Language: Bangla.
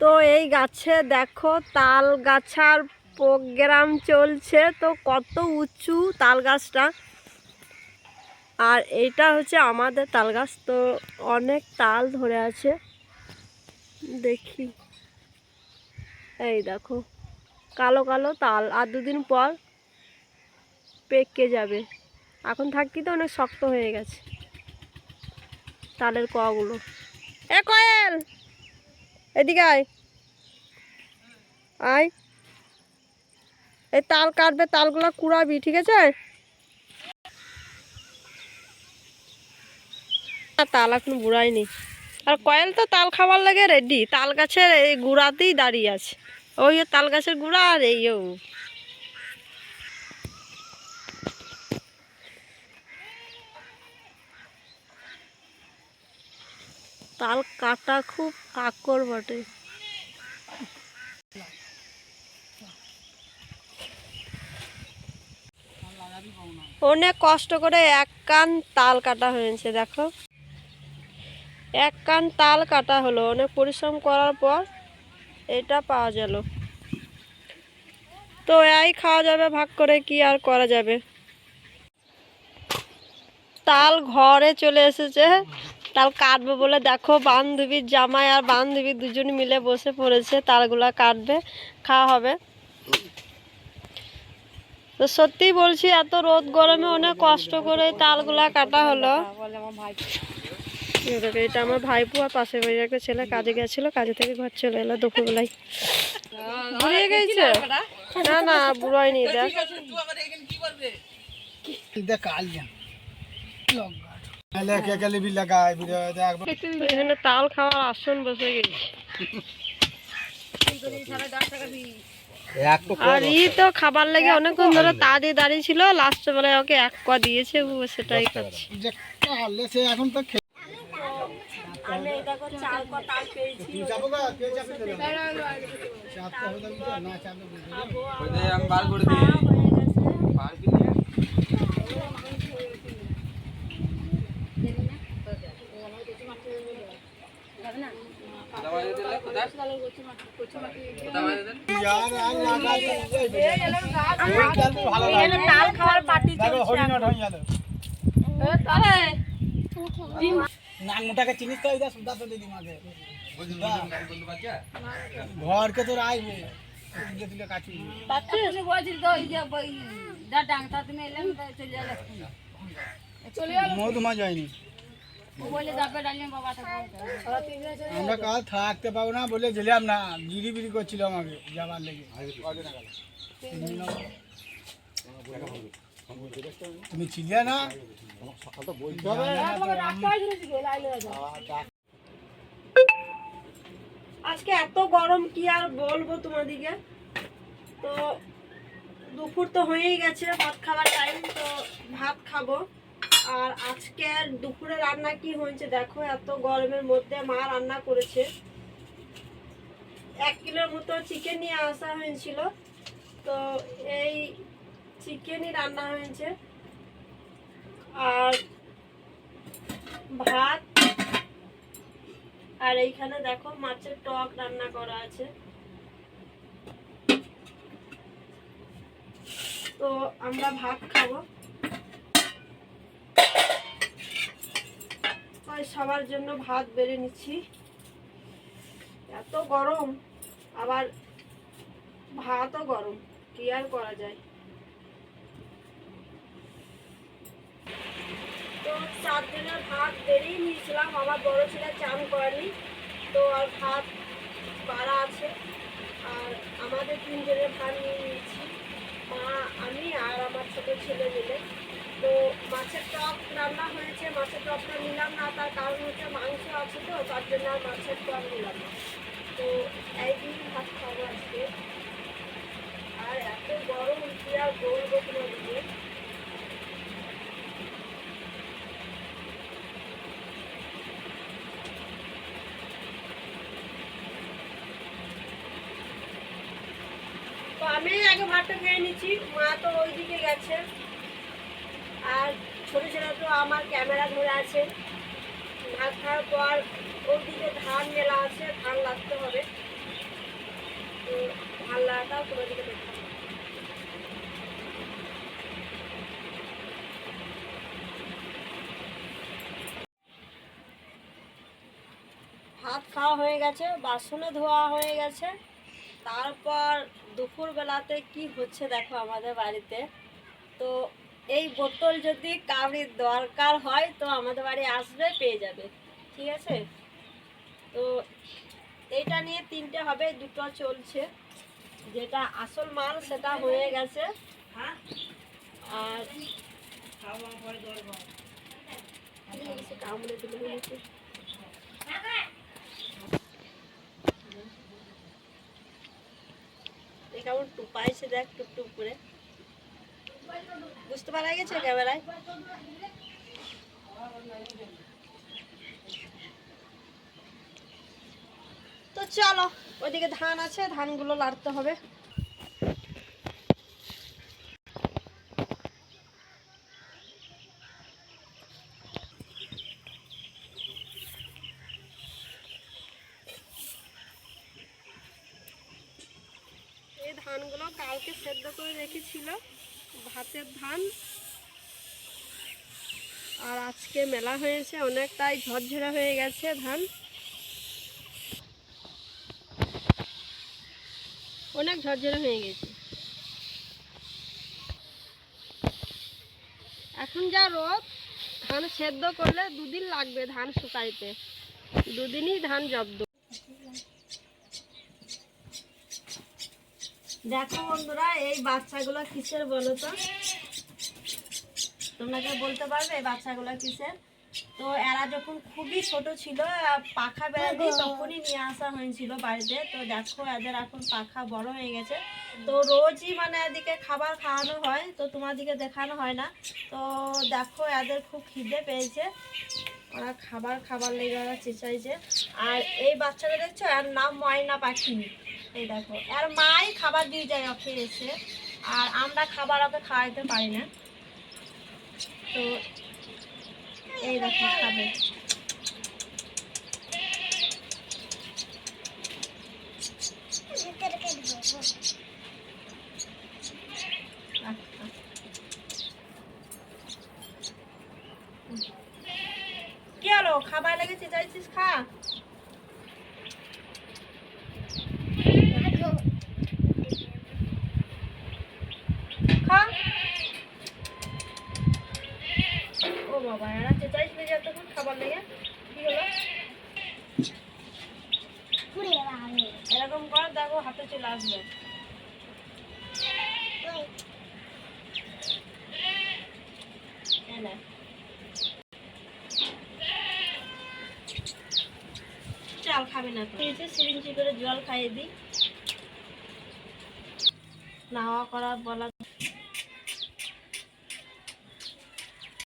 তো এই গাছে দেখো, তাল গাছার প্রোগ্রাম চলছে। তো কত উঁচু তাল গাছটা। আর এটা হচ্ছে আমাদের তাল গাছ। তো অনেক তাল ধরে আছে। দেখি। এই দেখো, কালো কালো তাল। আর দুদিন পর পেকে যাবে। এখন থাকি তো অনেক শক্ত হয়ে গেছে তালের কগুলো এ কয়েল, এদিকে আয়। আয়। এই তাল কাটবে, তালগুলো কুড়াবি, ঠিক আছে? তাল এখন বুড়ায়নি। আর কয়েল তো তাল খাবার লাগে রেডি তাল গাছের এই গুড়াতেই দাঁড়িয়ে আছে। ওই তাল গাছের গুড়া আর এই তাল কাটা খুব কাকর বটে। অনেক কষ্ট করে এক কান তাল কাটা হয়েছে, দেখো। এক কান তাল কাটা হলো অনেক পরিশ্রম করার পর এটা পাওয়া গেল। তো এই খাওয়া যাবে, ভাগ করে কি আর করা যাবে? তাল ঘরে চলে এসেছে। তাল কাটবে বলে দেখো বান্ধবীর জামাই আর বান্ধবী দুজন মিলে বসে পড়েছে তালগুলা কাটবে খাওয়া হবে। তো সত্যিই বলছি এত রোদ গরমে অনেক কষ্ট করে তালগুলা কাটা হলো। এটা আমার ভাইপু আর পাশের বাড়ির একটা ছেলে কাজে গেছিল কাজে থেকে ঘর চলে এলো দুপুরবেলায়। বুড়িয়ে গেছে? না না বুড়াইনি দেখ। দেখ এখানে তাল খাওয়ার আসন বসে গেছি। আর ই তো খাবার লেগে অনেকক্ষণ ধরে তা দিয়ে দাঁড়িয়ে ছিল লাস্ট বেলায় ওকে এক কোয়া দিয়েছে সেটাই খাচ্ছে। যে কালে সে এখন তো আমি এই দেখো চাল কো তাল পেয়েছি তুই যাব গা কে যাবে তোরে চাপতে হবে না তো না চাপতে হবে আমি বার করে দিই বার কি নিয়ে দাবাই দিলে কোথায় দাবাই দিলে यार আর লাগাই ওই কাল ভালো লাগে তাল খাওয়ার পার্টি দেখো হরিণ গেল নাক মোটাকে চিনিস তো এটা তো ঘরকে তুলে কাটি মধুমা যায়নি। আমরা কাল থাকতে পাবো না বলে গেলাম না বিড়ি বিড়ি করছিল আমাকে যাবার লেগে। তুমি ছিলে না? আজকে এত গরম কি আর বলব তোমাদিকে? তো দুপুর তো হয়েই গেছে ভাত খাওয়ার টাইম তো ভাত খাব। আর আজকে দুপুরে রান্না কি হয়েছে? দেখো, এত গরমের মধ্যে মা রান্না করেছে। এক কিলোর মতো চিকেন নিয়ে আসা হয়েছিল। তো এই চিকেনই রান্না হয়েছে। আর ভাত। আর এইখানে দেখো, মাছের টক রান্না করা আছে। তো আমরা ভাত খাব। সবার জন্য ভাত বেড়ে নিচ্ছি। এত গরম, আবার ভাতও গরম, কি আর করা যায়? তো চার দিনের ভাত বেরিয়ে নিয়েছিলাম, আমার বড় ছেলে চান করেনি, তো আর ভাত বাড়া আছে। আর আমাদের তিনজনের ভাত নিয়ে নিয়েছি, মা, আমি আর আমার ছোট ছেলে মিলে। তো মাছের টক রান্না হয়েছে, মাছের টকটা নিলাম না, তার কারণ হচ্ছে মাংস আছে তো, তার জন্য আর মাছের টক নিলাম না। তো একদিন ভাত খাব আজকে। আর এত গরম কি আর বলব তোমাদেরকে? তো আমি আগে ভাতটা খেয়ে নিচ্ছি, মা তো ওইদিকে গেছে। আর ছোট ছেলে তো আমার ক্যামেরা ধরে আছে। ভাত খাওয়ার পর ওর দিকে ধান মেলা আছে, ধান লাগতে হবে। তো ধান লাগাটাও তোমাদেরকে দেখাবো ভাত খাওয়া হয়ে গেছে, বাসনে ধোয়া হয়ে গেছে। তারপর দুপুর বেলাতে কি হচ্ছে দেখো আমাদের বাড়িতে। তো এই বোতল যদি কাউরির দরকার হয় তো আমাদের বাড়ি আসবে পেয়ে যাবে। ঠিক আছে? তো এইটা নিয়ে তিনটে হবে দুটো চলছে। যেটা আসল মাল সেটা হয়ে গেছে। আর হয়ে কেমন টুপাইছে দেখ টুক টুক করে। বুঝতে পারা গেছে ক্যামেরায়? তো চলো, ওইদিকে ধান আছে, ধানগুলো লাড়তে হবে। ধানগুলো কালকে সেদ্ধ করে রেখেছিল। ভাতের ধান। আর আজকে মেলা হয়েছে অনেকটাই ঝরঝরা হয়ে গেছে ধান। অনেক ঝরঝরা হয়ে গেছে। এখন যা রোদ, ধান সেদ্ধ করলে দুদিন লাগবে ধান শুকাইতে। দুদিনই ধান জব্দ। দেখো বন্ধুরা এই বাচ্চাগুলো কিসের বলো তো? তোমরা কেউ বলতে পারবে এই বাচ্চাগুলো কিসের? তো এরা যখন খুবই ছোট ছিল পাখা বেড়াতে তখনই নিয়ে আসা হয়েছিল বাড়িতে। তো দেখো এদের এখন পাখা বড় হয়ে গেছে। তো রোজই মানে এদিকে খাবার খাওয়ানো হয় তো তোমাদেরকে দেখানো হয় না। তো দেখো এদের খুব খিদে পেয়েছে। ওরা খাবার খাবার লেগে ওরা চেঁচাইছে। আর এই বাচ্চাটা দেখছ এর নাম ময়না পাখি। এই দেখো, আর মাই খাবার দিয়ে যায় ওকে এসে, আর আমরা খাবার ওকে খাওয়াইতে পারি না। তো এই দেখো খাবে। খাবার লেগেছে চাইছিস খা। বাবা এরা চেঁচাইছিল যে এতক্ষণ খাবার লেগে। কি হলো? এরকম কর দেখো হাতে চলে আসবে। চাল খাবে না তো। সিরিঞ্জি করে জল খাইয়ে দিই। নাওয়া করা বলা